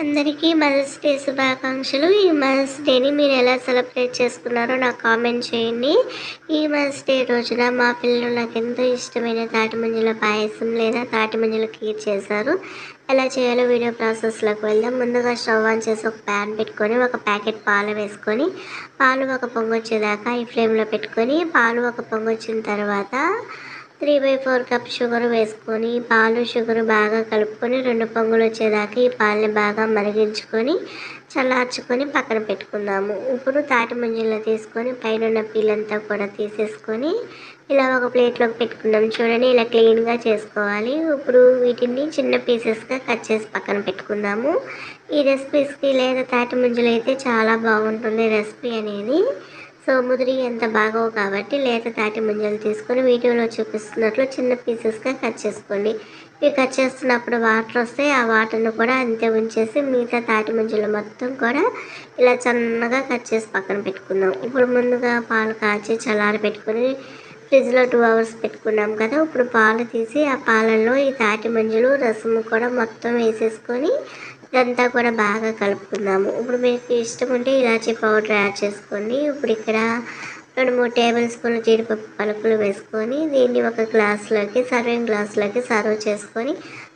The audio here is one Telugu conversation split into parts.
అందరికీ మదర్స్ డే శుభాకాంక్షలు. ఈ మదర్స్ డేని మీరు ఎలా సెలబ్రేట్ చేసుకున్నారో నాకు కామెంట్ చేయండి. ఈ మదర్స్ డే రోజున మా పిల్లలు నాకు ఎంతో ఇష్టమైన తాటి మంజుల పాయసం లేదా తాటి మంజుల కీర్ చేశారు. ఎలా చేయాలో వీడియో ప్రాసెస్లోకి వెళ్దాం. ముందుగా స్టవ్ ఆన్ చేసి ఒక ప్యాన్ పెట్టుకొని ఒక ప్యాకెట్ పాలు వేసుకొని పాలు ఒక పొంగొచ్చేదాకా ఈ ఫ్లేమ్లో పెట్టుకొని పాలు ఒక పొంగొచ్చిన తర్వాత three by four cup sugar వేసుకొని పాలు షుగర్ బాగా కలుపుకొని రెండు పొంగులు వచ్చేదాకా ఈ పాలని బాగా మరిగించుకొని చల్లార్చుకొని పక్కన పెట్టుకుందాము. ఇప్పుడు తాటి ముంజల్లో తీసుకొని పైన ఉన్న పీలంతా కూడా తీసేసుకొని ఇలా ఒక ప్లేట్లోకి పెట్టుకుందాం. చూడండి ఇలా క్లీన్గా చేసుకోవాలి. ఇప్పుడు వీటిని చిన్న పీసెస్గా కట్ చేసి పక్కన పెట్టుకుందాము. ఈ రెసిపీస్కి లేదా తాటి ముంజలు అయితే చాలా బాగుంటుంది రెసిపీ అనేది. సో ముదిరి ఎంత బాగో కాబట్టి లేత తాటి ముంజలు తీసుకొని వీడియోలో చూపిస్తున్నట్లు చిన్న పీసెస్గా కట్ చేసుకోండి. ఇవి కట్ చేస్తున్నప్పుడు వాటర్ వస్తే ఆ వాటర్ను కూడా అంతే ఉంచేసి మిగతా తాటి ముంజలు మొత్తం కూడా ఇలా సన్నగా కట్ చేసి పక్కన పెట్టుకుందాం. ఇప్పుడు ముందుగా పాలు కాచి చల్లారి పెట్టుకొని ఫ్రిడ్జ్లో టూ అవర్స్ పెట్టుకున్నాం కదా ఇప్పుడు పాలు తీసి ఆ పాలల్లో ఈ తాటి మంజులు రసము కూడా మొత్తం వేసేసుకొని ఇదంతా కూడా బాగా కలుపుకుందాము. ఇప్పుడు మీకు ఇష్టం ఉంటే ఇలాచీ పౌడర్ యాడ్ చేసుకోండి. ఇప్పుడు ఇక్కడ రెండు మూడు టేబుల్ స్పూన్ల జీడిపప్పు పలుకులు వేసుకొని దీన్ని ఒక గ్లాస్లోకి సర్వింగ్ గ్లాస్లోకి సర్వ్ చేసుకొని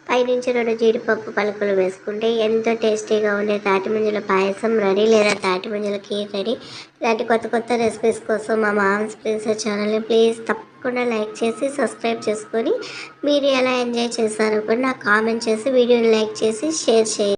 పైనుంచి రెండు జీడిపప్పు పలుకులు వేసుకుంటే ఎంతో టేస్టీగా ఉండే తాటిమంజుల పాయసం రెడీ లేదా తాటిమంజుల ముంజల కీర్ రెడీ. ఇలాంటి కొత్త కొత్త రెసిపీస్ కోసం మా మామ్స్ ప్లీజ్ ఛానల్ని ప్లీజ్ తప్పకుండా లైక్ చేసి సబ్స్క్రైబ్ చేసుకొని మీరు ఎలా ఎంజాయ్ చేశారో కూడా నాకు కామెంట్ చేసి వీడియోని లైక్ చేసి షేర్ చేయండి.